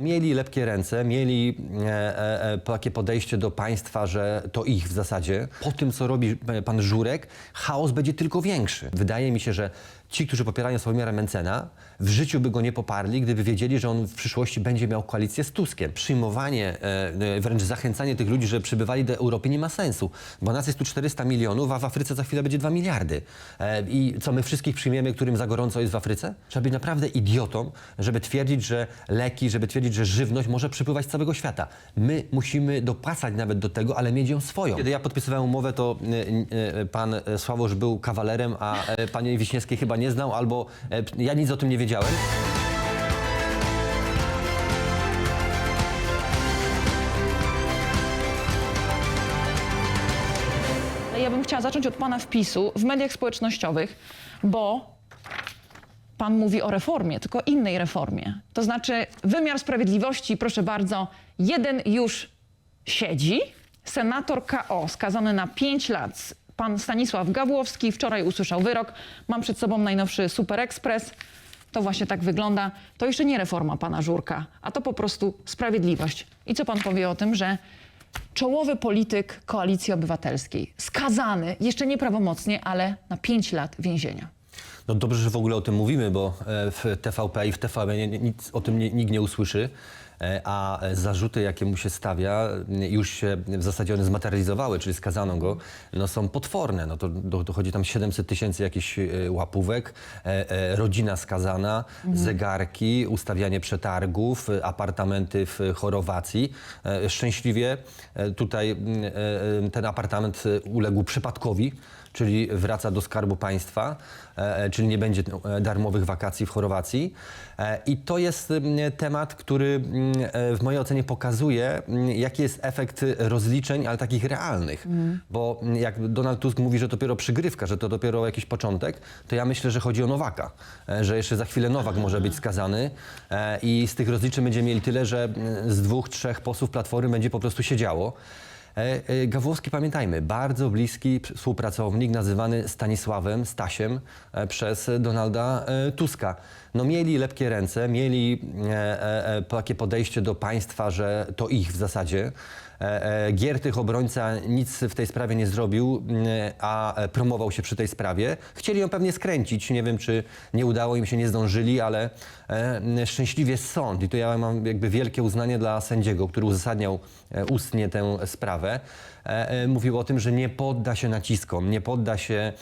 Mieli lepkie ręce, mieli e, e, e, takie podejście do państwa, że to ich w zasadzie. Po tym, co robi e, pan Żurek, chaos będzie tylko większy. Wydaje mi się, że ci, którzy popierają Sławomira Mencena, w życiu by go nie poparli, gdyby wiedzieli, że on w przyszłości będzie miał koalicję z Tuskiem. Przyjmowanie, e, e, wręcz zachęcanie tych ludzi, że przybywali do Europy nie ma sensu, bo nas jest tu 400 milionów, a w Afryce za chwilę będzie 2 miliardy. E, I co, my wszystkich przyjmiemy, którym za gorąco jest w Afryce? Trzeba być naprawdę idiotą, żeby twierdzić, że leki, żeby twierdzić, że żywność może przypływać z całego świata. My musimy dopłacać nawet do tego, ale mieć ją swoją. Kiedy ja podpisywałem umowę, to pan Sławosz był kawalerem, a e, pani Wiśniewskiej chyba nie znał, albo e, ja nic o tym nie wiedziałem. Ja bym chciała zacząć od pana wpisu w mediach społecznościowych, bo pan mówi o reformie, tylko innej reformie. To znaczy wymiar sprawiedliwości, proszę bardzo, jeden już siedzi, senator KO skazany na 5 lat, pan Stanisław Gawłowski, wczoraj usłyszał wyrok, mam przed sobą najnowszy Super Express, to właśnie tak wygląda. To jeszcze nie reforma pana Żurka, a to po prostu sprawiedliwość. I co pan powie o tym, że czołowy polityk Koalicji Obywatelskiej, skazany, jeszcze nieprawomocnie, ale na 5 lat więzienia. No dobrze, że w ogóle o tym mówimy, bo e, w TVP i w nie- nic o tym nie, nikt nie usłyszy, e, a zarzuty, jakie mu się stawia, już się w zasadzie one zmaterializowały, czyli skazano go, no są potworne. No to do- dochodzi tam 700 tysięcy jakichś e, łapówek, e, e, rodzina skazana, zegarki, ustawianie przetargów, e, apartamenty w Chorwacji. E, Szczęśliwie e, tutaj m, e, e, ten apartament e, uległ przypadkowi, czyli wraca do Skarbu Państwa, e, e, czyli nie będzie e, darmowych wakacji w Chorwacji. I to jest temat, który w mojej ocenie pokazuje, jaki jest efekt rozliczeń, ale takich realnych. Bo m, jak Donald Tusk mówi, że dopiero przygrywka, że to dopiero jakiś początek, to ja myślę, że chodzi o Nowaka, że jeszcze za chwilę Nowak może być skazany i z tych rozliczeń będziemy mieli tyle, że z dwóch, trzech posłów Platformy będzie po prostu siedziało. E, e, Gawłowski, pamiętajmy, bardzo bliski współpracownik nazywany Stanisławem, Stasiem e, przez Donalda Tuska. No mieli lepkie ręce, mieli takie podejście do państwa, że to ich w zasadzie. Giertych obrońca nic w tej sprawie nie zrobił, a promował się przy tej sprawie. Chcieli ją pewnie skręcić, nie wiem czy nie udało im się, nie zdążyli, ale e, szczęśliwie sąd, i tu ja mam jakby wielkie uznanie dla sędziego, który uzasadniał e, ustnie tę sprawę, e, mówił o tym, że nie podda się naciskom, nie podda się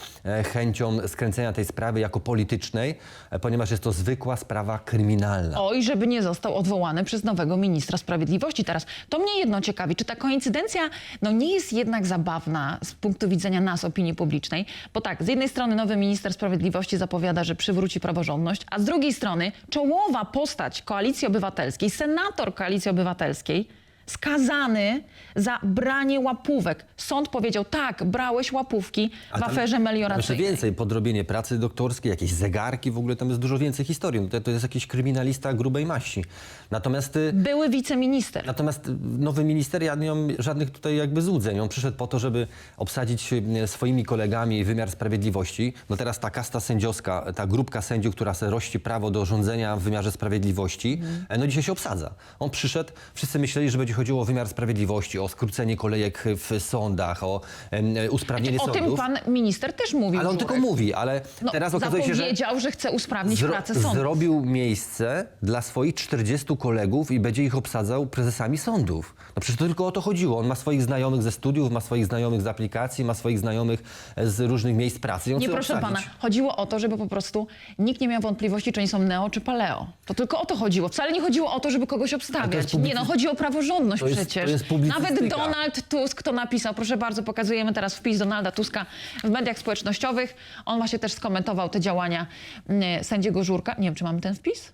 chęciom skręcenia tej sprawy jako politycznej, ponieważ jest to zwykła sprawa kryminalna. Oj, żeby nie został odwołany przez nowego ministra sprawiedliwości teraz. To mnie jedno ciekawi, czy ta koincydencja no, nie jest jednak zabawna z punktu widzenia nas, opinii publicznej? Bo tak, z jednej strony nowy minister sprawiedliwości zapowiada, że przywróci praworządność, a z drugiej strony czołowa postać Koalicji Obywatelskiej, senator Koalicji Obywatelskiej, skazany za branie łapówek. Sąd powiedział, tak, brałeś łapówki w tam aferze Jeszcze melioracyjnej. więcej, podrobienie pracy doktorskiej, jakieś zegarki, w ogóle tam jest dużo więcej historii. No To, to jest jakiś kryminalista grubej maści. Natomiast y, Były wiceminister. Natomiast nowy minister, ja nie mam żadnych tutaj jakby złudzeń. On przyszedł po to, żeby obsadzić e, swoimi kolegami wymiar sprawiedliwości. No teraz ta kasta sędziowska, ta grupka sędziów, która se rości prawo do rządzenia w wymiarze sprawiedliwości, e, no dzisiaj się obsadza. On przyszedł, wszyscy myśleli, że będzie chodziło o wymiar sprawiedliwości, o skrócenie kolejek w sądach, o em, e, usprawnienie O tym sądów. pan minister też mówił. Ale on Żurek. tylko mówi, ale No, teraz okazuje się, że zapowiedział, że chce usprawnić zro- pracę sądu. zrobił miejsce dla swoich 40 kolegów i będzie ich obsadzał prezesami sądów. No przecież to tylko o to chodziło. On ma swoich znajomych ze studiów, ma swoich znajomych z aplikacji, ma swoich znajomych e, z różnych miejsc pracy. Nie proszę obsadzić. pana, chodziło o to, żeby po prostu nikt nie miał wątpliwości, czy oni są neo czy paleo. To tylko o to chodziło. Wcale nie chodziło o to, żeby kogoś obstawiać. Nie no, chodzi o praworządność To jest- przecież. to jest. Nawet Donald Tusk to napisał. Proszę bardzo, pokazujemy teraz wpis Donalda Tuska w mediach społecznościowych. On właśnie też skomentował te działania mm, sędziego Żurka. Nie wiem, czy mamy ten wpis?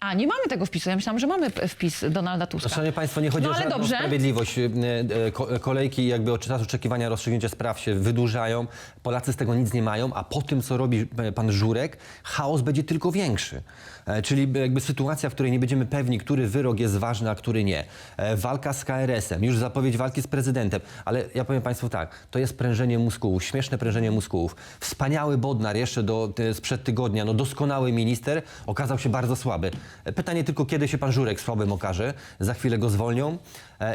A, nie mamy tego wpisu. Ja myślałam, że mamy wpis Donalda Tuska. Szanowni Państwo, nie chodzi no, o żadną dobrze. sprawiedliwość. E, ko- Kolejki jakby od czas oczekiwania rozstrzygnięcia spraw się wydłużają. Polacy z tego nic nie mają, a po tym, co robi e, pan Żurek, chaos będzie tylko większy. E, Czyli jakby sytuacja, w której nie będziemy pewni, który wyrok jest ważny, a który nie. E, Walka z KRS-em, już zapowiedź walki z prezydentem. Ale ja powiem Państwu tak, to jest prężenie mózgów, śmieszne prężenie mózgów. Wspaniały Bodnar jeszcze do, sprzed tygodnia, no doskonały minister, okazał się bardzo słaby. Pytanie tylko, kiedy się pan Żurek słabym okaże. Za chwilę go zwolnią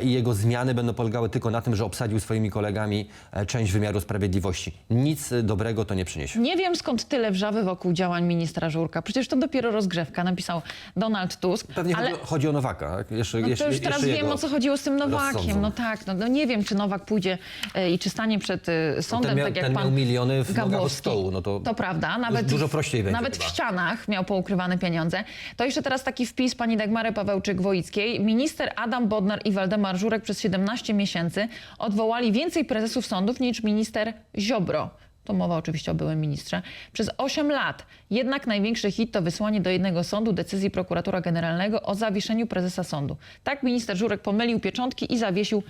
i jego zmiany będą polegały tylko na tym, że obsadził swoimi kolegami e, część wymiaru sprawiedliwości. Nic e, dobrego to nie przyniesie. Nie wiem skąd tyle wrzawy wokół działań ministra Żurka. Przecież to dopiero rozgrzewka, napisał Donald Tusk. Pewnie ale... chodzi, chodzi o Nowaka. tak? Jeszcze, No jeszcze, już teraz wiem, o co chodziło z tym Nowakiem. rozsądzą. No tak, no, no nie wiem, czy Nowak pójdzie e, i czy stanie przed e, sądem, ten miał- tak jak ten pan miał miliony w stołu, no to to prawda, nawet, dużo w- prościej będzie Nawet chyba. w ścianach miał poukrywane pieniądze. To jeszcze teraz taki wpis pani Dagmary Pawełczyk-Woickiej. Minister Adam Bodnar i Waldemar Żurek przez 17 miesięcy odwołali więcej prezesów sądów niż minister Ziobro. To mowa oczywiście o byłym ministrze. Przez 8 lat. Jednak największy hit to wysłanie do jednego sądu decyzji prokuratora generalnego o zawieszeniu prezesa sądu. Tak minister Żurek pomylił pieczątki i zawiesił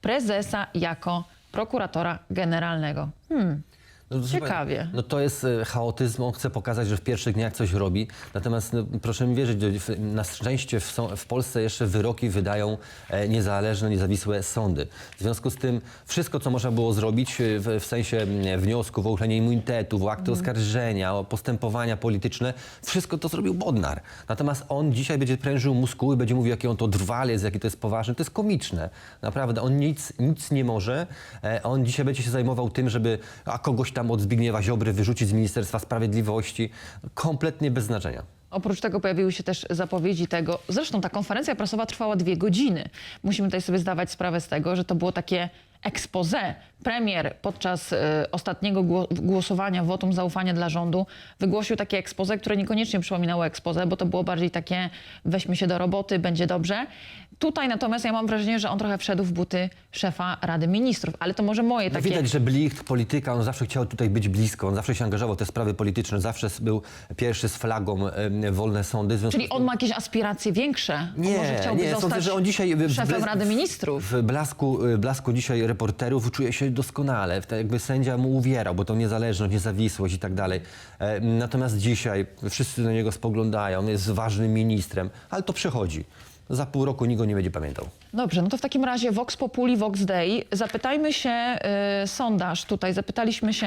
prezesa jako prokuratora generalnego. Hmm. No, Ciekawie. No to jest e, chaotyzm, on chce pokazać, że w pierwszych dniach coś robi. Natomiast no, proszę mi wierzyć, na szczęście w, są- w Polsce jeszcze wyroki wydają e, niezależne, niezawisłe sądy. W związku z tym wszystko, co można było zrobić e, w, w sensie mm, wniosków o uchylenie immunitetu, w akty oskarżenia, o postępowania polityczne, wszystko to zrobił Bodnar. Natomiast on dzisiaj będzie prężył muskuły, będzie mówił, jaki on to drwaliec, jaki to jest poważny. To jest komiczne. Naprawdę. On nic, nic nie może. E, On dzisiaj będzie się zajmował tym, żeby a kogoś tam od Zbigniewa Ziobry wyrzucić z Ministerstwa Sprawiedliwości. Kompletnie bez znaczenia. Oprócz tego pojawiły się też zapowiedzi tego. Zresztą ta konferencja prasowa trwała dwie godziny. Musimy tutaj sobie zdawać sprawę z tego, że to było takie expose. Premier podczas e, ostatniego gło- głosowania wotum zaufania dla rządu wygłosił takie expose, które niekoniecznie przypominało expose, bo to było bardziej takie weźmy się do roboty, będzie dobrze. Tutaj natomiast ja mam wrażenie, że on trochę wszedł w buty szefa Rady Ministrów, ale to może moje No takie... widać, że Blicht, polityka, on zawsze chciał tutaj być blisko, on zawsze się angażował w te sprawy polityczne, zawsze był pierwszy z flagą e, wolne sądy. W związku Czyli z on ma jakieś aspiracje większe? On Nie, może chciałby nie, zostać sądzę, że on dzisiaj w- w szefem Rady Ministrów. W blasku, y, blasku dzisiaj reporterów czuje się doskonale. Tak jakby sędzia mu uwierał, bo to niezależność, niezawisłość i tak dalej. E, Natomiast dzisiaj wszyscy na niego spoglądają, on jest ważnym ministrem, ale to przechodzi. Za pół roku nikt go nie będzie pamiętał. Dobrze, no to w takim razie Vox Populi, Vox Dei. Zapytajmy się, y, sondaż tutaj, zapytaliśmy się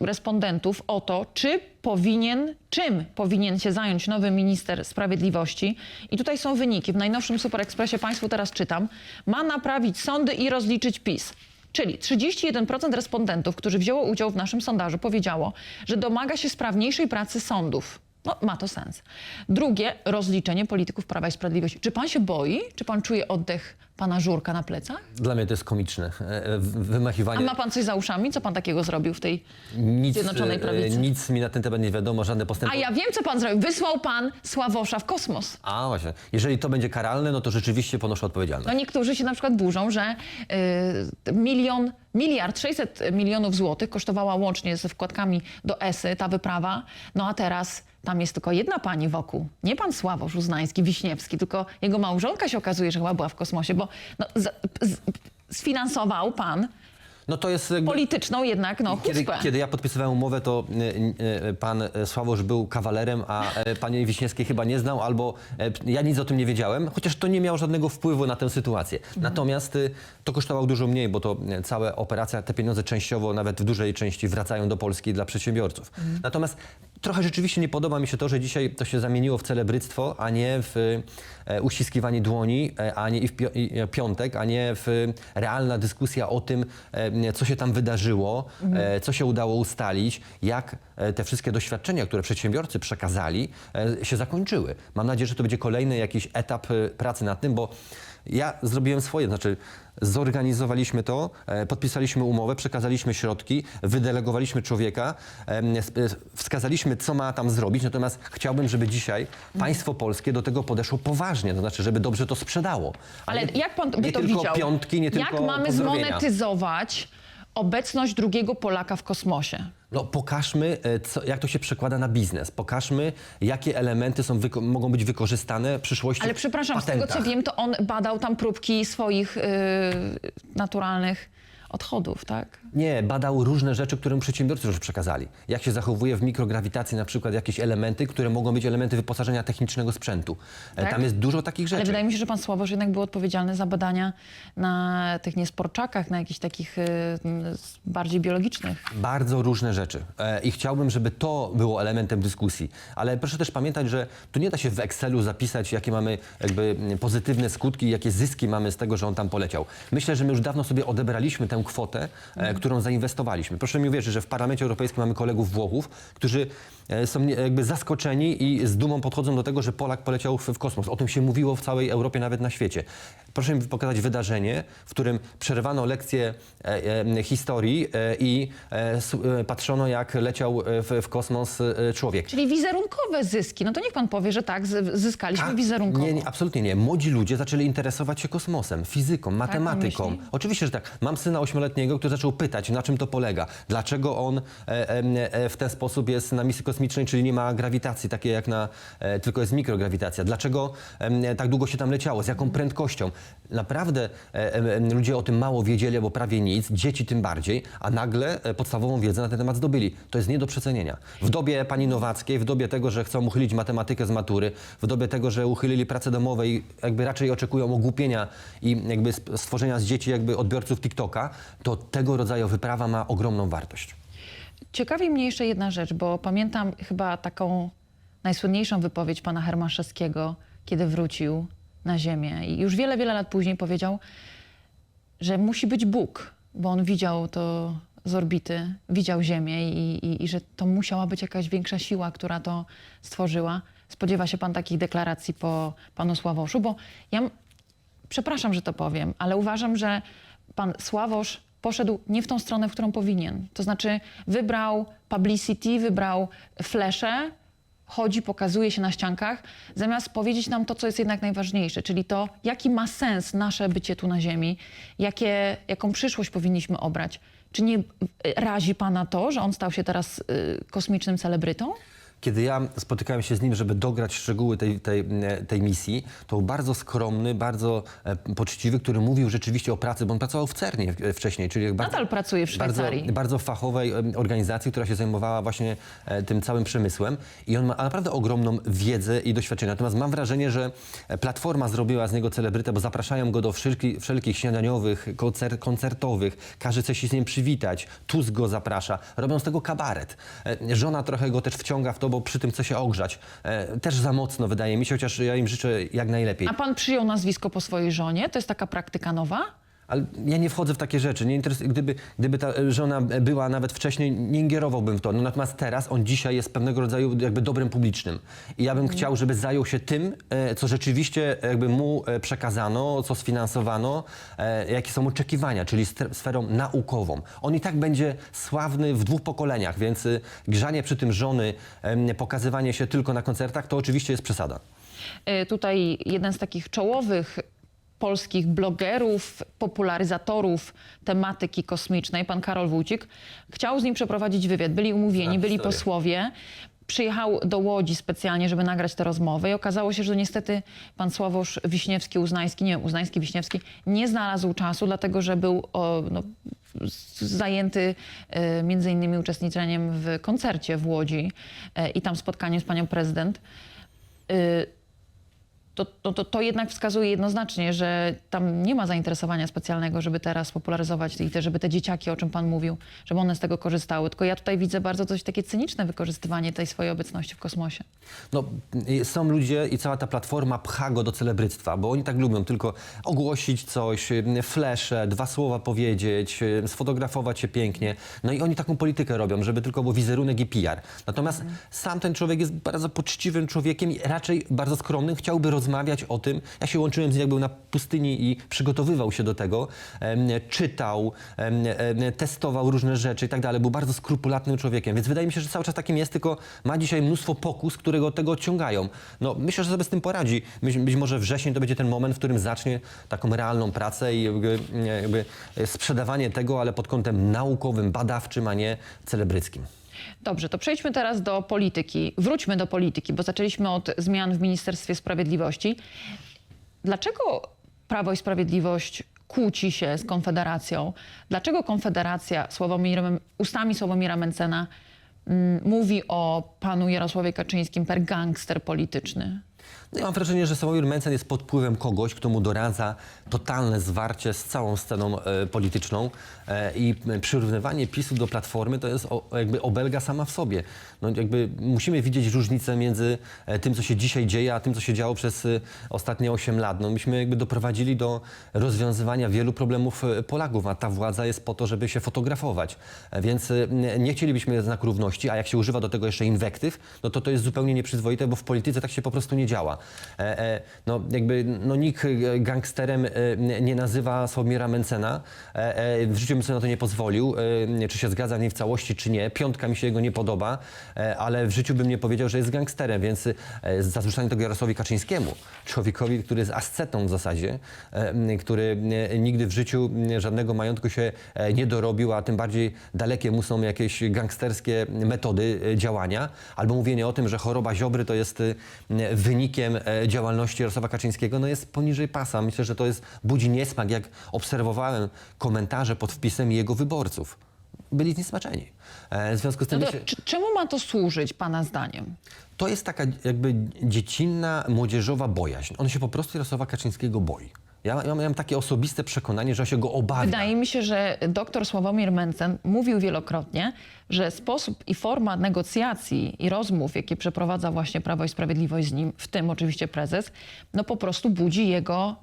y, respondentów o to, czy powinien, czym powinien się zająć nowy minister sprawiedliwości. I tutaj są wyniki. W najnowszym Super Expressie Państwu teraz czytam. Ma naprawić sądy i rozliczyć PiS. Czyli 31% respondentów, którzy wzięło udział w naszym sondażu, powiedziało, że domaga się sprawniejszej pracy sądów. No, ma to sens. Drugie, rozliczenie polityków Prawa i Sprawiedliwości. Czy pan się boi? Czy pan czuje oddech pana Żurka na plecach? Dla mnie to jest komiczne. E, e, w- A Wymachiwanie... ma pan coś za uszami? Co pan takiego zrobił w tej nic, Zjednoczonej e, Prawicy? nic mi na ten temat nie wiadomo, żadne postępy. A ja wiem, co pan zrobił. Wysłał pan Sławosza w kosmos. A właśnie, jeżeli to będzie karalne, no to rzeczywiście ponoszę odpowiedzialność. No niektórzy się na przykład burzą, że y, milion, miliard 600 milionów złotych kosztowała łącznie ze wkładkami do ESY ta wyprawa. No a teraz tam jest tylko jedna pani wokół. Nie pan Sławosz Uznański, Wiśniewski, tylko jego małżonka się okazuje, że chyba była w kosmosie, bo no, z, z, sfinansował pan No to jest jakby... polityczną jednak no, Kiedy, chucpę. kiedy ja podpisywałem umowę, to e, e, pan e, Sławosz był kawalerem, a e, pani Wiśniewskiej chyba nie znał, albo e, ja nic o tym nie wiedziałem, chociaż to nie miało żadnego wpływu na tę sytuację. Natomiast e, to kosztowało dużo mniej, bo to e, cała operacja, te pieniądze częściowo, nawet w dużej części wracają do Polski dla przedsiębiorców. Natomiast trochę rzeczywiście nie podoba mi się to, że dzisiaj to się zamieniło w celebryctwo, a nie w uściskiwanie dłoni, e, a nie i w e, piątek, a nie w e, realna dyskusja o tym, e, co się tam wydarzyło, e, co się udało ustalić, jak e, te wszystkie doświadczenia, które przedsiębiorcy przekazali, e, się zakończyły. Mam nadzieję, że to będzie kolejny jakiś etap e, pracy nad tym, bo ja zrobiłem swoje, znaczy zorganizowaliśmy to, e, podpisaliśmy umowę, przekazaliśmy środki, wydelegowaliśmy człowieka, e, wskazaliśmy, co ma tam zrobić, natomiast chciałbym, żeby dzisiaj państwo polskie do tego podeszło poważnie, to znaczy, żeby dobrze to sprzedało. Ale nie- jak pan by nie to tylko widział? piątki, nie tylko Jak mamy pozdrowienia. zmonetyzować obecność drugiego Polaka w kosmosie? No, pokażmy, e, co, jak to się przekłada na biznes. Pokażmy, jakie elementy są, wyko- mogą być wykorzystane w przyszłości Ale przepraszam, w z tego co wiem, to on badał tam próbki swoich y, naturalnych odchodów, tak? Nie, badał różne rzeczy, które mu przedsiębiorcy już przekazali. Jak się zachowuje w mikrograwitacji na przykład jakieś elementy, które mogą być elementy wyposażenia technicznego sprzętu. E, Tak? Tam jest dużo takich rzeczy. Ale wydaje mi się, że pan Sławosz jednak był odpowiedzialny za badania na tych niesporczakach, na jakichś takich y, s- bardziej biologicznych. Bardzo różne rzeczy. E, I chciałbym, żeby to było elementem dyskusji. Ale proszę też pamiętać, że tu nie da się w Excelu zapisać, jakie mamy jakby mm, pozytywne skutki, jakie zyski mamy z tego, że on tam poleciał. Myślę, że my już dawno sobie odebraliśmy tę kwotę, e, którą zainwestowaliśmy. Proszę mi uwierzyć, że w Parlamencie Europejskim mamy kolegów Włochów, którzy są nie- jakby zaskoczeni i z dumą podchodzą do tego, że Polak poleciał w, w kosmos. O tym się mówiło w całej Europie, nawet na świecie. Proszę mi pokazać wydarzenie, w którym przerwano lekcję e, e, historii e, i e, e, patrzono, jak leciał e, w, w kosmos e, człowiek. Czyli wizerunkowe zyski. No to niech pan powie, że tak, zyskaliśmy Tak, wizerunkowo. Nie, nie, absolutnie nie. Młodzi ludzie zaczęli interesować się kosmosem, fizyką, matematyką. myśli? Oczywiście, że tak. Mam syna ośmioletniego, który zaczął pytać, na czym to polega. Dlaczego on e, e, e, w ten sposób jest na misji kosmicznej, czyli nie ma grawitacji takiej jak na, e, tylko jest mikrograwitacja. Dlaczego e, tak długo się tam leciało, z jaką prędkością. Naprawdę e, ludzie o tym mało wiedzieli, albo prawie nic, dzieci tym bardziej, a nagle podstawową wiedzę na ten temat zdobyli. To jest nie do przecenienia. W dobie pani Nowackiej, w dobie tego, że chcą uchylić matematykę z matury, w dobie tego, że uchylili pracę domową i jakby raczej oczekują ogłupienia i jakby stworzenia z dzieci jakby odbiorców TikToka, to tego rodzaju wyprawa ma ogromną wartość. Ciekawi mnie jeszcze jedna rzecz, bo pamiętam chyba taką najsłynniejszą wypowiedź pana Hermaszewskiego, kiedy wrócił na Ziemię. I już wiele, wiele lat później powiedział, że musi być Bóg, bo on widział to z orbity, widział Ziemię i, i, i że to musiała być jakaś większa siła, która to stworzyła. Spodziewa się pan takich deklaracji po panu Sławoszu? Bo ja przepraszam, że to powiem, ale uważam, że pan Sławosz poszedł nie w tą stronę, w którą powinien. To znaczy wybrał publicity, wybrał flesze, chodzi, pokazuje się na ściankach, zamiast powiedzieć nam to, co jest jednak najważniejsze, czyli to, jaki ma sens nasze bycie tu na Ziemi, jakie, jaką przyszłość powinniśmy obrać. Czy nie razi pana to, że on stał się teraz y, kosmicznym celebrytą? Kiedy ja spotykałem się z nim, żeby dograć szczegóły tej, tej, e, tej misji, to był bardzo skromny, bardzo e, poczciwy, który mówił rzeczywiście o pracy, bo on pracował w CERNie w- wcześniej, czyli bardzo, Nadal pracuje w Szwajcarii. bardzo, bardzo fachowej organizacji, która się zajmowała właśnie e, tym całym przemysłem i on ma naprawdę ogromną wiedzę i doświadczenie. Natomiast mam wrażenie, że e, Platforma zrobiła z niego celebrytę, bo zapraszają go do wszelki, wszelkich śniadaniowych, koncer, koncertowych, każe coś się z nim przywitać, Tusk go zaprasza, robią z tego kabaret. E, Żona trochę go też wciąga w to, bo przy tym chce się ogrzać. E, Też za mocno wydaje mi się, chociaż ja im życzę jak najlepiej. A pan przyjął nazwisko po swojej żonie? To jest taka praktyka nowa? Ale ja nie wchodzę w takie rzeczy. Nie interesu- gdyby, gdyby ta e, żona była nawet wcześniej, nie ingerowałbym w to. No, natomiast teraz on dzisiaj jest pewnego rodzaju jakby dobrem publicznym. I ja bym chciał, żeby zajął się tym, e, co rzeczywiście jakby mu e, przekazano, co sfinansowano, jakie są oczekiwania, czyli sferą naukową. On i tak będzie sławny w dwóch pokoleniach, więc grzanie przy tym żony, pokazywanie się tylko na koncertach, to oczywiście jest przesada. Tutaj jeden z takich czołowych polskich blogerów, popularyzatorów tematyki kosmicznej, pan Karol Wójcik, chciał z nim przeprowadzić wywiad. Byli umówieni, Znam byli posłowie. Przyjechał do Łodzi specjalnie, żeby nagrać tę rozmowę i okazało się, że niestety pan Sławosz Wiśniewski-Uznański, nie, Uznański-Wiśniewski nie znalazł czasu, dlatego że był o, no, zajęty e, między innymi uczestniczeniem w koncercie w Łodzi e, i tam spotkaniem z panią prezydent. E, to, to, to, to jednak wskazuje jednoznacznie, że tam nie ma zainteresowania specjalnego, żeby teraz popularyzować i te, żeby te dzieciaki, o czym Pan mówił, żeby one z tego korzystały. Tylko ja tutaj widzę bardzo coś takie cyniczne wykorzystywanie tej swojej obecności w kosmosie. No, y, są ludzie i cała ta platforma pcha go do celebryctwa, bo oni tak lubią tylko ogłosić coś, y, flesze, dwa słowa powiedzieć, y, sfotografować się pięknie. No i oni taką politykę robią, żeby tylko był wizerunek i PR. Natomiast sam ten człowiek jest bardzo poczciwym człowiekiem i raczej bardzo skromnym. Chciałby rozmawiać o tym. Ja się łączyłem z nim, jak był na pustyni i przygotowywał się do tego. Czytał, testował różne rzeczy i tak dalej. Był bardzo skrupulatnym człowiekiem, więc wydaje mi się, że cały czas takim jest, tylko ma dzisiaj mnóstwo pokus, które go od tego odciągają. No, myślę, że sobie z tym poradzi. Być, może wrzesień to będzie ten moment, w którym zacznie taką realną pracę i jakby, jakby sprzedawanie tego, ale pod kątem naukowym, badawczym, a nie celebryckim. Dobrze, to przejdźmy teraz do polityki. Wróćmy do polityki, bo zaczęliśmy od zmian w Ministerstwie Sprawiedliwości. Dlaczego Prawo i Sprawiedliwość kłóci się z Konfederacją. Dlaczego Konfederacja Sławomir, ustami Sławomira Mencena mm, mówi o panu Jarosławie Kaczyńskim per gangster polityczny? No ja mam wrażenie, że Sławomir Mencen jest pod wpływem kogoś, kto mu doradza totalne zwarcie z całą sceną e, polityczną e, i przyrównywanie PiSu do Platformy to jest o, jakby obelga sama w sobie. No jakby musimy widzieć różnicę między e, tym, co się dzisiaj dzieje, a tym, co się działo przez e, ostatnie 8 lat. No myśmy jakby doprowadzili do rozwiązywania wielu problemów e, Polaków, a ta władza jest po to, żeby się fotografować. E, Więc e, nie chcielibyśmy znak równości, a jak się używa do tego jeszcze inwektyw, no to to jest zupełnie nieprzyzwoite, bo w polityce tak się po prostu nie działa. E, e, no jakby no, nikt e, gangsterem nie nazywa Sławomira Mencena. W życiu bym sobie na to nie pozwolił. Czy się zgadza nie w całości, czy nie. Piątka mi się jego nie podoba, ale w życiu bym nie powiedział, że jest gangsterem, więc za zarzucanie tego Jarosławowi Kaczyńskiemu, człowiekowi, który jest ascetą w zasadzie, który nigdy w życiu żadnego majątku się nie dorobił, a tym bardziej dalekie mu są jakieś gangsterskie metody działania, albo mówienie o tym, że choroba Ziobry to jest wynikiem e, działalności Jarosława Kaczyńskiego, no jest poniżej pasa. Myślę, że to jest budzi niesmak, jak obserwowałem komentarze pod wpisem jego wyborców. Byli zniesmaczeni. E, W związku z tym No to, czy, czemu ma to służyć pana zdaniem? to jest taka jakby dziecinna, młodzieżowa bojaźń. On się po prostu Jarosława Kaczyńskiego boi. Ja, ja miałem takie osobiste przekonanie, że on się go obawia. Wydaje mi się, że dr Sławomir Mencen mówił wielokrotnie, że sposób i forma negocjacji i rozmów, jakie przeprowadza właśnie Prawo i Sprawiedliwość z nim, w tym oczywiście prezes, no po prostu budzi jego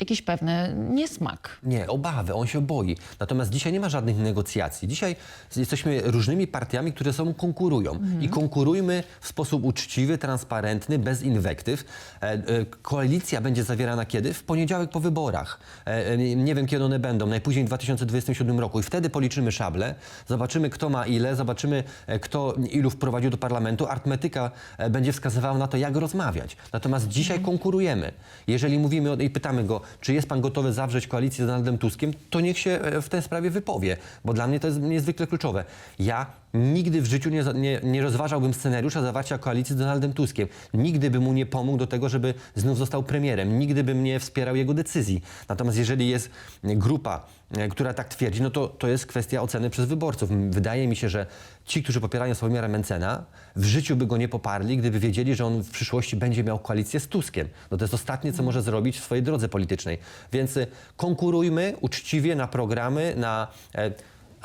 jakiś pewny niesmak. Nie, obawy, on się boi. Natomiast dzisiaj nie ma żadnych negocjacji. Dzisiaj jesteśmy różnymi partiami, które sobą konkurują. I konkurujmy w sposób uczciwy, transparentny, bez inwektyw. E, e, koalicja będzie zawierana kiedy? W poniedziałek po wyborach. E, e, nie wiem, kiedy one będą. Najpóźniej w 2027 roku. I wtedy policzymy szable, zobaczymy, kto ma ile, zobaczymy, e, kto ilu wprowadził do parlamentu. Artymetyka e, będzie wskazywała na to, jak rozmawiać. Natomiast dzisiaj konkurujemy. Jeżeli mówimy o- i pytamy go, czy jest pan gotowy zawrzeć koalicję z Donaldem Tuskiem, to niech się e, w tej sprawie wypowie, bo dla mnie to jest niezwykle kluczowe. Ja nigdy w życiu nie, nie, nie rozważałbym scenariusza zawarcia koalicji z Donaldem Tuskiem. Nigdy bym mu nie pomógł do tego, żeby znów został premierem. Nigdy bym nie wspierał jego decyzji. Natomiast jeżeli jest grupa, e, która tak twierdzi, no to, to jest kwestia oceny przez wyborców. Wydaje mi się, że ci, którzy popierają Sławomira Mencena, w życiu by go nie poparli, gdyby wiedzieli, że on w przyszłości będzie miał koalicję z Tuskiem. No to jest ostatnie, co może zrobić w swojej drodze politycznej. Więc y, konkurujmy uczciwie na programy, na e,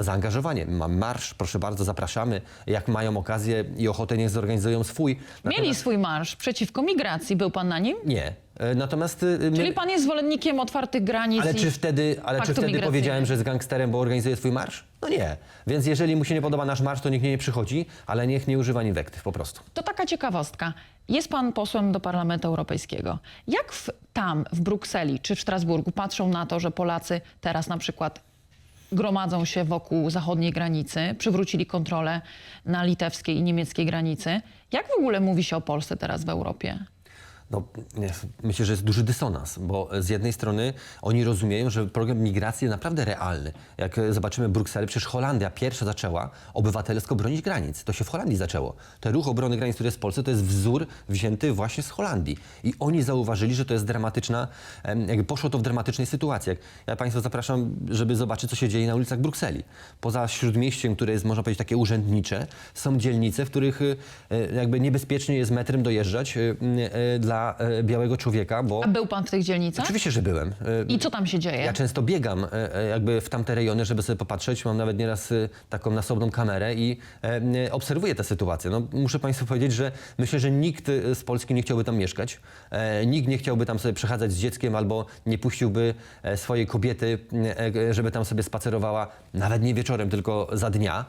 zaangażowanie. Mam marsz, proszę bardzo, zapraszamy. Jak mają okazję i ochotę, niech zorganizują swój. Mieli Natomiast- swój marsz przeciwko migracji. Był pan na nim? Nie. E, Natomiast... y, Czyli pan jest zwolennikiem otwartych granic ale czy wtedy, ale czy wtedy powiedziałem, że jest gangsterem, bo organizuje swój marsz? No nie. Więc jeżeli mu się nie podoba nasz marsz, to niech nie przychodzi, ale niech nie używa inwektyw po prostu. To taka ciekawostka. Jest pan posłem do Parlamentu Europejskiego. Jak w, tam, w Brukseli czy w Strasburgu patrzą na to, że Polacy teraz na przykład gromadzą się wokół zachodniej granicy, przywrócili kontrolę na litewskiej i niemieckiej granicy? Jak w ogóle mówi się o Polsce teraz w Europie? No, myślę, że jest duży dysonans, bo z jednej strony oni rozumieją, że program migracji jest naprawdę realny. Jak zobaczymy Brukselę, przecież Holandia pierwsza zaczęła obywatelsko bronić granic. To się w Holandii zaczęło. Ten ruch obrony granic, który jest w Polsce, to jest wzór wzięty właśnie z Holandii. I oni zauważyli, że to jest dramatyczna, jakby poszło to w dramatycznej sytuacji. Ja Państwa zapraszam, żeby zobaczyć, co się dzieje na ulicach Brukseli. Poza śródmieściem, które jest, można powiedzieć, takie urzędnicze, są dzielnice, w których e, e, jakby niebezpiecznie jest metrem dojeżdżać e, e, dla e, białego człowieka, bo... A był pan w tych dzielnicach? Oczywiście, że byłem. I co tam się dzieje? Ja często biegam e, e, jakby w tamte rejony, żeby sobie popatrzeć. Mam nawet nieraz taką nasobną kamerę i obserwuję tę sytuację. No, muszę Państwu powiedzieć, że myślę, że nikt z Polski nie chciałby tam mieszkać. Nikt nie chciałby tam sobie przechadzać z dzieckiem albo nie puściłby swojej kobiety, żeby tam sobie spacerowała, nawet nie wieczorem, tylko za dnia.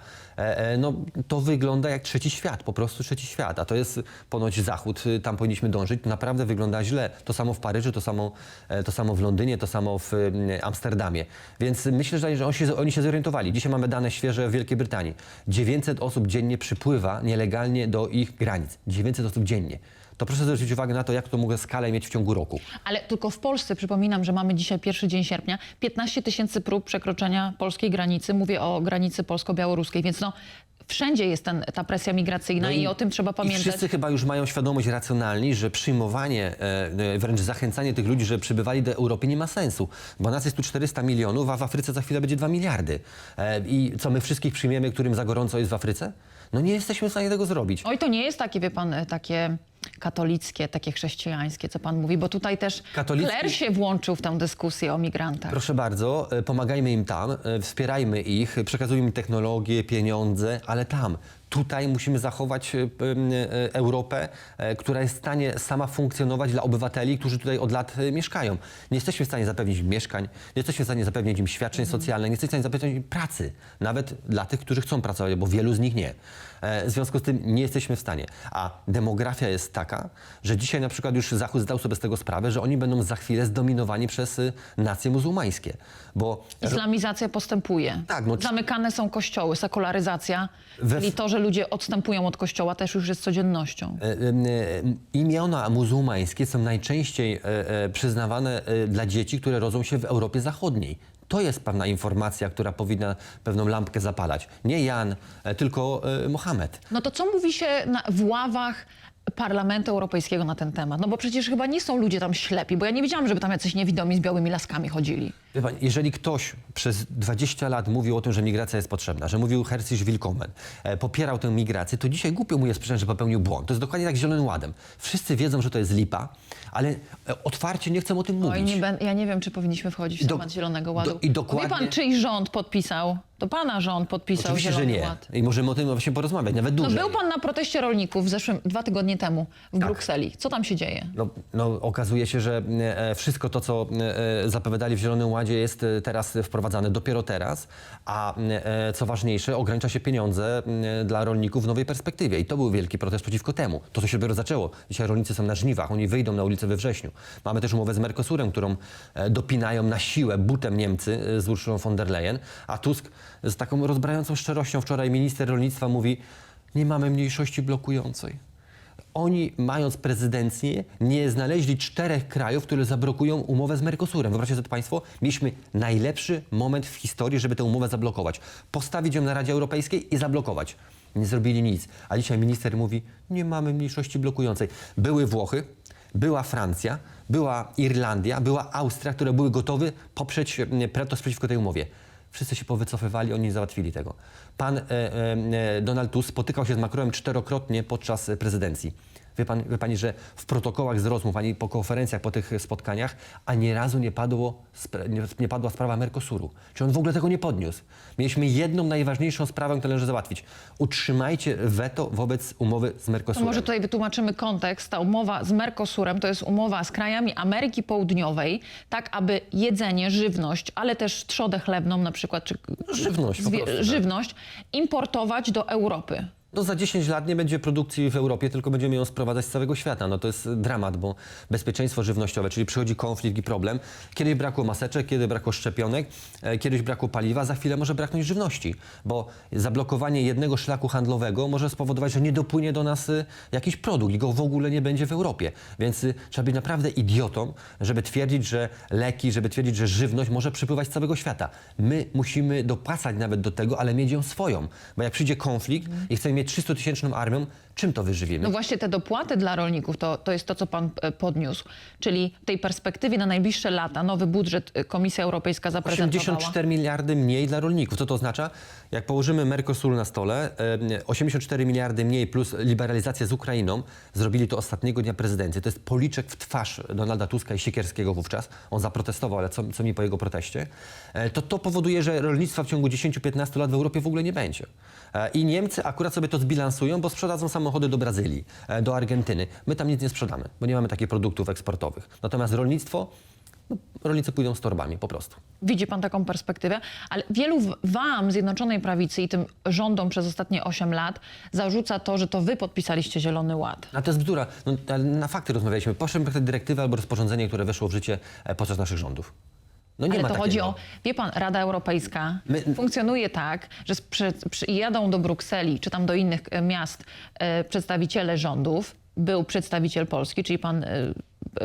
No, to wygląda jak trzeci świat, po prostu trzeci świat, a to jest ponoć zachód, tam powinniśmy dążyć. To naprawdę wygląda źle. To samo w Paryżu, to samo, e, to samo w Londynie, to samo w y, Amsterdamie. Więc myślę, że oni się, oni się zorientowali. Dzisiaj mamy dane świeże w Wielkiej Brytanii. 900 osób dziennie przypływa nielegalnie do ich granic. 900 osób dziennie. To proszę zwrócić uwagę na to, jak to mogę skalę mieć w ciągu roku. Ale tylko w Polsce, przypominam, że mamy dzisiaj pierwszy dzień sierpnia, 15 tysięcy prób przekroczenia polskiej granicy. Mówię o granicy polsko-białoruskiej, więc no, wszędzie jest ten, ta presja migracyjna No i, o tym trzeba I pamiętać. wszyscy chyba już mają świadomość racjonalni, że przyjmowanie, e, e, wręcz zachęcanie tych ludzi, że przybywali do Europy nie ma sensu. Bo nas jest tu 400 milionów, a w Afryce za chwilę będzie 2 miliardy. E, I co, my wszystkich przyjmiemy, którym za gorąco jest w Afryce? No nie jesteśmy w stanie tego zrobić. Oj, to nie jest takie, wie pan, takie katolickie, takie chrześcijańskie, co pan mówi, bo tutaj też Katolicki- kler się włączył w tę dyskusję o migrantach. Proszę bardzo, e, pomagajmy im tam, e, wspierajmy ich, przekazujmy im technologie, pieniądze, ale tam. Tutaj musimy zachować e, e, Europę, e, która jest w stanie sama funkcjonować dla obywateli, którzy tutaj od lat mieszkają. Nie jesteśmy w stanie zapewnić im mieszkań, nie jesteśmy w stanie zapewnić im świadczeń socjalnych, nie jesteśmy w stanie zapewnić im pracy, nawet dla tych, którzy chcą pracować, bo wielu z nich nie. W związku z tym nie jesteśmy w stanie. A demografia jest taka, że dzisiaj na przykład już Zachód zdał sobie z tego sprawę, że oni będą za chwilę zdominowani przez nacje muzułmańskie. Bo Islamizacja postępuje. Tak, no- Zamykane są kościoły, sekularyzacja, We- czyli to, że ludzie odstępują od kościoła też już jest codziennością. e, e, imiona muzułmańskie są najczęściej e, e, przyznawane e, dla dzieci, które rodzą się w Europie Zachodniej. To jest pewna informacja, która powinna pewną lampkę zapalać. Nie Jan, e, tylko e, Mohamed. No to co mówi się na, w ławach Parlamentu Europejskiego na ten temat? No bo przecież chyba nie są ludzie tam ślepi, bo ja nie widziałam, żeby tam jacyś niewidomi z białymi laskami chodzili. Wie pan, jeżeli ktoś przez 20 lat mówił o tym, że migracja jest potrzebna, że mówił Herzlich Willkommen, e, popierał tę migrację, to dzisiaj głupio mu jest przyznać, że popełnił błąd. To jest dokładnie tak z Zielonym Ładem. Wszyscy wiedzą, że to jest lipa, ale e, otwarcie nie chcą o tym mówić. Oj, nie ben, ja nie wiem, czy powinniśmy wchodzić w Do- temat Zielonego Ładu. do- i dokładnie- Wie pan, czyj rząd podpisał? To pana rząd podpisał Oczywiście, że Zielony nie. Ład. I możemy o tym właśnie porozmawiać, nawet No dłużej. był pan na proteście rolników w zeszłym, dwa tygodnie temu w Tak. Brukseli. Co tam się dzieje? No, no, okazuje się, że e, wszystko to, co e, zapowiadali w Zielonym Ładzie jest e, teraz wprowadzane dopiero teraz, a e, co ważniejsze, ogranicza się pieniądze dla rolników w nowej perspektywie. I to był wielki protest przeciwko temu. To, co się dopiero zaczęło. Dzisiaj rolnicy są na żniwach, oni wyjdą na ulicę we wrześniu. Mamy też umowę z Mercosurem, którą e, dopinają na siłę butem Niemcy z Urszulą von der Leyen, a Tusk z taką rozbrającą szczerością wczoraj minister rolnictwa mówi, nie mamy mniejszości blokującej. Oni, mając prezydencję, nie znaleźli czterech krajów, które zablokują umowę z Mercosurem. Wyobraźcie sobie Państwo, mieliśmy najlepszy moment w historii, żeby tę umowę zablokować. Postawić ją na Radzie Europejskiej i zablokować. Nie zrobili nic. A dzisiaj minister mówi, nie mamy mniejszości blokującej. Były Włochy, była Francja, była Irlandia, była Austria, które były gotowe poprzeć mm, protest przeciwko tej umowie. Wszyscy się powycofywali, oni nie załatwili tego. Pan e, e, e, Donald Tusk spotykał się z Macronem czterokrotnie podczas prezydencji. Wie, pan, wie pani, że w protokołach z rozmów, ani po konferencjach, po tych spotkaniach, ani razu nie, padło, spra- nie, nie padła sprawa Mercosuru. Czy on w ogóle tego nie podniósł? Mieliśmy jedną najważniejszą sprawę, którą należy załatwić. Utrzymajcie weto wobec umowy z Mercosurem. może tutaj wytłumaczymy kontekst. Ta umowa z Mercosurem to jest umowa z krajami Ameryki Południowej, tak aby jedzenie, żywność, ale też trzodę chlebną na przykład, czy Żywność po prostu, tak. żywność importować do Europy. No za 10 lat nie będzie produkcji w Europie, tylko będziemy ją sprowadzać z całego świata. No to jest dramat, bo bezpieczeństwo żywnościowe, czyli przychodzi konflikt i problem. Kiedyś brakło maseczek, kiedy brakło szczepionek, e, kiedyś brakło paliwa, za chwilę może braknąć żywności, bo zablokowanie jednego szlaku handlowego może spowodować, że nie dopłynie do nas y, jakiś produkt i go w ogóle nie będzie w Europie. Więc y, trzeba być naprawdę idiotą, żeby twierdzić, że leki, żeby twierdzić, że żywność może przypływać z całego świata. My musimy dopasać nawet do tego, ale mieć ją swoją. Bo jak przyjdzie konflikt i chcemy mieć 300-tysięczną armią, czym to wyżywimy? No właśnie te dopłaty dla rolników to, to jest to, co pan e, podniósł. Czyli w tej perspektywie na najbliższe lata nowy budżet e, Komisja Europejska zaprezentowała. 84 miliardy mniej dla rolników. Co to oznacza? Jak położymy Mercosur na stole, e, 84 miliardy mniej plus liberalizację z Ukrainą, zrobili to ostatniego dnia prezydencji. To jest policzek w twarz Donalda Tuska i Siekierskiego wówczas. On zaprotestował, ale co, co mi po jego proteście? E, To to powoduje, że rolnictwa w ciągu 10-15 lat w Europie w ogóle nie będzie. E, I Niemcy akurat sobie to zbilansują, bo sprzedadzą samochody do Brazylii, e, do Argentyny. My tam nic nie sprzedamy, bo nie mamy takich produktów eksportowych. Natomiast rolnictwo, no, rolnicy pójdą z torbami po prostu. Widzi pan taką perspektywę, ale wielu wam, Zjednoczonej Prawicy i tym rządom przez ostatnie 8 lat zarzuca to, że to wy podpisaliście Zielony Ład. A to jest bzdura. No, na fakty rozmawialiśmy. Poszedłem dyrektywy albo rozporządzenie, które weszło w życie e, podczas naszych rządów. No nie Ale ma to takiego. chodzi o, wie pan, Rada Europejska My- funkcjonuje tak, że sprze- przyjadą do Brukseli czy tam do innych e, miast e, przedstawiciele rządów był przedstawiciel Polski, czyli pan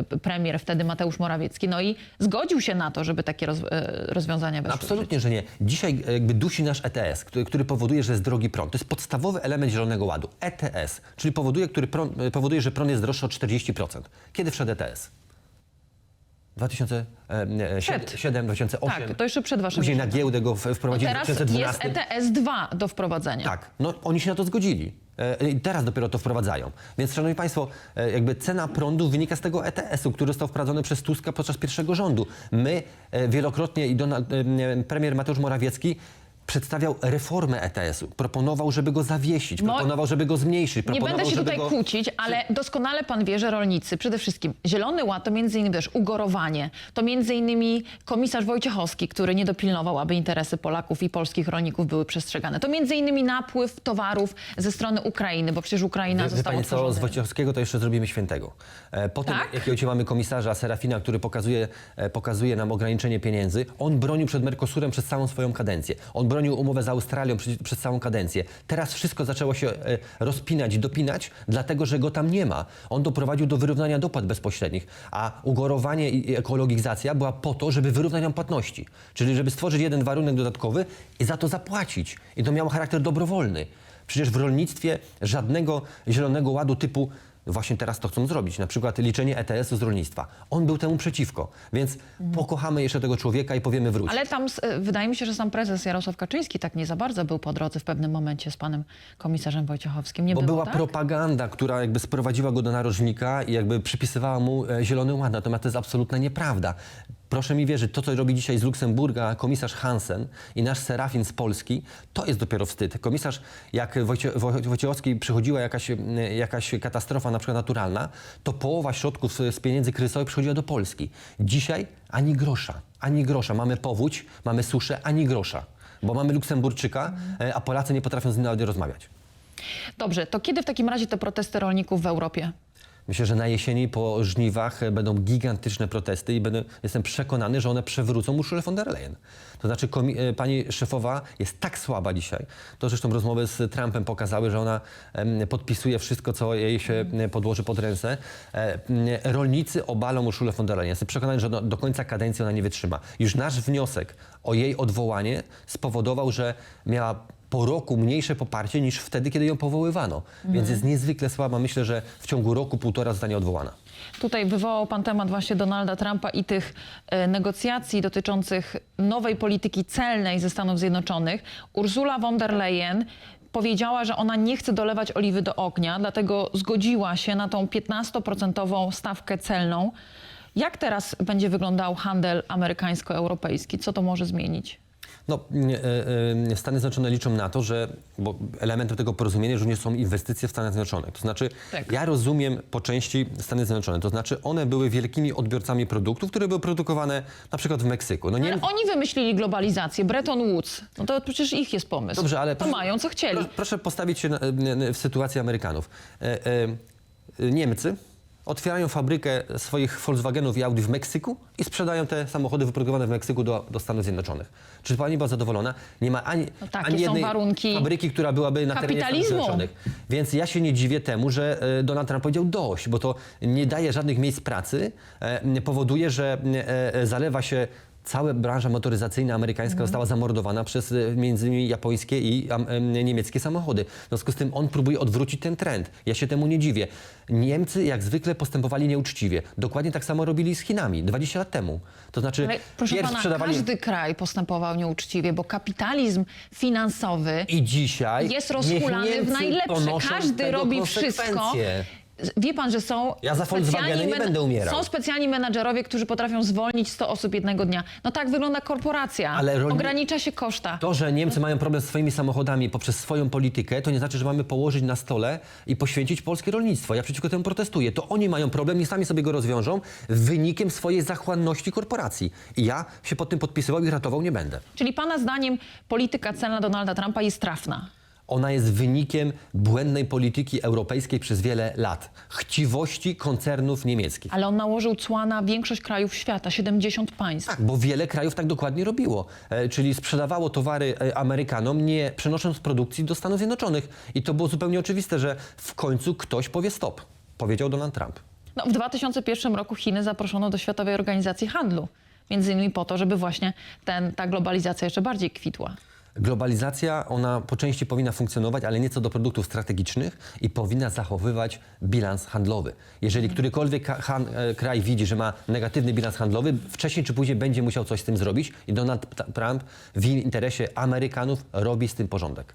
p- premier wtedy Mateusz Morawiecki, no i zgodził się na to, żeby takie roz, y, rozwiązania weszły. w życie. Absolutnie, że nie. Dzisiaj e, jakby dusi nasz ETS, który, który powoduje, że jest drogi prąd. To jest podstawowy element Zielonego Ładu. ETS, czyli powoduje, który prąd, e, powoduje że prąd jest droższy o 40%. Kiedy wszedł E ETS? 2007, Przed. 2008. Tak, to jeszcze przed waszym Później na rządem. giełdę go w- No wprowadzili w teraz jest 2012. ETS 2 do wprowadzenia. Tak, no oni się na to zgodzili. E, I teraz dopiero to wprowadzają. Więc, szanowni państwo, e, jakby cena prądu wynika z tego ETS-u, który został wprowadzony przez Tuska podczas pierwszego rządu. My e, wielokrotnie i Donald, e, e, premier Mateusz Morawiecki przedstawiał reformę ETS-u. Proponował, żeby go zawiesić, No, proponował, żeby go zmniejszyć. Nie proponował, będę się żeby tutaj go... kłócić, ale doskonale pan wie, że rolnicy, przede wszystkim Zielony Ład to między innymi też ugorowanie, to między innymi komisarz Wojciechowski, który nie dopilnował, aby interesy Polaków i polskich rolników były przestrzegane. To między innymi napływ towarów ze strony Ukrainy, bo przecież Ukraina Wie, wie została pani co, z otworzona. Wojciechowskiego to jeszcze zrobimy świętego. E, Po tym, Tak? jakiego mamy komisarza Serafina, który pokazuje, e, pokazuje nam ograniczenie pieniędzy, on bronił przed Mercosurem przez całą swoją kadencję. On bronił umowę z Australią przez, przez całą kadencję. Teraz wszystko zaczęło się e, rozpinać dopinać, dlatego że go tam nie ma. On doprowadził do wyrównania dopłat bezpośrednich, a ugorowanie i i ekologizacja była po to, żeby wyrównać nam płatności. Czyli żeby stworzyć jeden warunek dodatkowy i za to zapłacić. I to miało charakter dobrowolny. Przecież w rolnictwie żadnego zielonego ładu typu właśnie teraz to chcą zrobić, na przykład liczenie ETS-u z rolnictwa. On był temu przeciwko, więc pokochamy jeszcze tego człowieka i powiemy wróć. Ale tam s- e, wydaje mi się, że sam prezes Jarosław Kaczyński tak nie za bardzo był po drodze w pewnym momencie z panem komisarzem Wojciechowskim. Nie Bo było, była tak? propaganda, która jakby sprowadziła go do narożnika i jakby przypisywała mu e, zielony ład. Natomiast to jest absolutna nieprawda. Proszę mi wierzyć, to co robi dzisiaj z Luksemburga komisarz Hansen i nasz Serafin z Polski, to jest dopiero wstyd. Komisarz, jak Wojcie, Woj- Wojciechowski przychodziła jakaś, jakaś katastrofa na przykład naturalna, to połowa środków z, z pieniędzy kryzysowych przychodziła do Polski. Dzisiaj ani grosza, ani grosza. Mamy powódź, mamy suszę, ani grosza. Bo mamy Luksemburczyka, e, a Polacy nie potrafią z nim nawet rozmawiać. Dobrze, to kiedy w takim razie te protesty rolników w Europie? Myślę, że na jesieni po żniwach będą gigantyczne protesty i będę, jestem przekonany, że one przewrócą Urszulę von der Leyen. To znaczy e, pani szefowa jest tak słaba dzisiaj. To zresztą rozmowy z Trumpem pokazały, że ona em, podpisuje wszystko, co jej się e, podłoży pod ręce. E, rolnicy obalą Urszulę von der Leyen. Jestem przekonany, że do, do końca kadencji ona nie wytrzyma. Już nasz wniosek o jej odwołanie spowodował, że miała po roku mniejsze poparcie niż wtedy, kiedy ją powoływano. Więc jest niezwykle słaba. Myślę, że w ciągu roku, półtora zostanie odwołana. Tutaj wywołał pan temat właśnie Donalda Trumpa i tych e, negocjacji dotyczących nowej polityki celnej ze Stanów Zjednoczonych. Ursula von der Leyen powiedziała, że ona nie chce dolewać oliwy do ognia, dlatego zgodziła się na tą 15% stawkę celną. Jak teraz będzie wyglądał handel amerykańsko-europejski? Co to może zmienić? No, e, e, Stany Zjednoczone liczą na to, że bo elementem tego porozumienia również są inwestycje w Stanach Zjednoczonych. To znaczy, Tak. ja rozumiem po części Stany Zjednoczone. To znaczy, one były wielkimi odbiorcami produktów, które były produkowane na przykład w Meksyku. No, nie, Ale oni wymyślili globalizację, Bretton Woods. No to przecież ich jest pomysł. Dobrze, ale to proszę- mają, co chcieli. Proszę, proszę postawić się na, w sytuacji Amerykanów. E, e, Niemcy otwierają fabrykę swoich Volkswagenów i Audi w Meksyku i sprzedają te samochody wyprodukowane w Meksyku do, do Stanów Zjednoczonych. Czy pani była zadowolona? Nie ma ani, No takie ani są jednej warunki fabryki, która byłaby na terenie Stanów kapitalizmu. Zjednoczonych. Więc ja się nie dziwię temu, że e, Donald Trump powiedział dość, bo to nie daje żadnych miejsc pracy, e, powoduje, że e, e, zalewa się Cała branża motoryzacyjna amerykańska Mhm. została zamordowana przez e, między innymi japońskie i am, em, niemieckie samochody. W związku z tym on próbuje odwrócić ten trend. Ja się temu nie dziwię. Niemcy jak zwykle postępowali nieuczciwie. Dokładnie tak samo robili z Chinami 20 lat temu. To znaczy Ale proszę pierw pana, sprzedawali... każdy kraj postępował nieuczciwie, bo kapitalizm finansowy I dzisiaj jest niech rozhulany w Niemcy najlepsze. ponoszą Każdy tego robi wszystko. konsekwencje. Wie pan, że są Ja za specjalni nie men- będę umierał. Są specjalni menadżerowie, którzy potrafią zwolnić 100 osób jednego dnia. No tak wygląda korporacja. Ale rolni- Ogranicza się koszta. To, że Niemcy mają problem z swoimi samochodami poprzez swoją politykę, to nie znaczy, że mamy położyć na stole i poświęcić polskie rolnictwo. Ja przeciwko temu protestuję. To oni mają problem, nie sami sobie go rozwiążą, wynikiem swojej zachłanności korporacji. I ja się pod tym podpisywał i ratował nie będę. Czyli pana zdaniem polityka celna Donalda Trumpa jest trafna. Ona jest wynikiem błędnej polityki europejskiej przez wiele lat. Chciwości koncernów niemieckich. Ale on nałożył cła na większość krajów świata, 70 państw. Tak, bo wiele krajów tak dokładnie robiło. E, czyli sprzedawało towary e, Amerykanom, nie przenosząc produkcji do Stanów Zjednoczonych. I to było zupełnie oczywiste, że w końcu ktoś powie stop. powiedział Donald Trump. No, w 2001 roku Chiny zaproszono do Światowej Organizacji Handlu. Między innymi po to, żeby właśnie ten, ta globalizacja jeszcze bardziej kwitła. Globalizacja, ona po części powinna funkcjonować, ale nie co do produktów strategicznych i powinna zachowywać bilans handlowy. Jeżeli którykolwiek han, e, kraj widzi, że ma negatywny bilans handlowy, wcześniej czy później będzie musiał coś z tym zrobić i Donald Trump w interesie Amerykanów robi z tym porządek.